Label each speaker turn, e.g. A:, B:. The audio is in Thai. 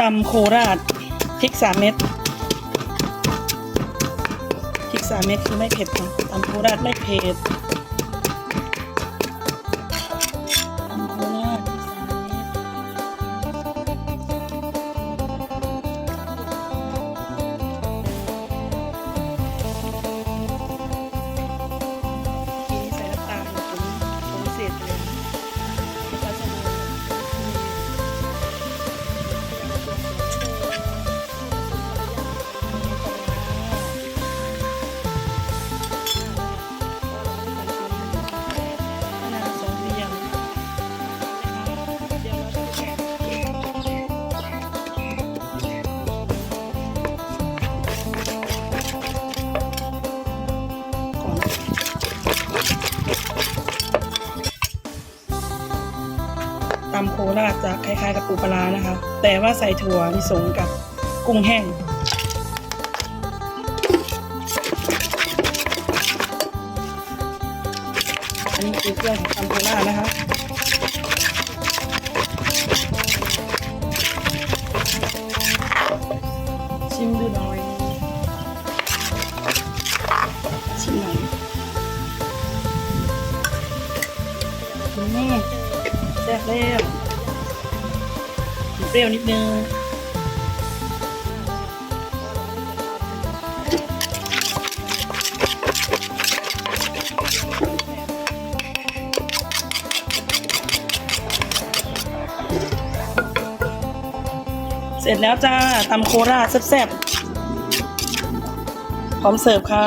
A: ตำโคราชพริกสามเม็ดพริกสามเม็ดคือไม่เผ็ดนะตำโคราชไม่เผ็ด ราชจะคล้ายๆกับปูปลานะคะ แต่ว่าใส่ถั่วลิสงกับกุ้งแห้ง อันนี้คือเครื่องของตำโคราชนะคะชิมดูหน่อย ชิมหน่อยอืมแซ่บแล้ว เปรี้ยวนิดนึงเสร็จแล้วจ้าตำโคราชแซ่บๆพร้อมเสิร์ฟค่ะ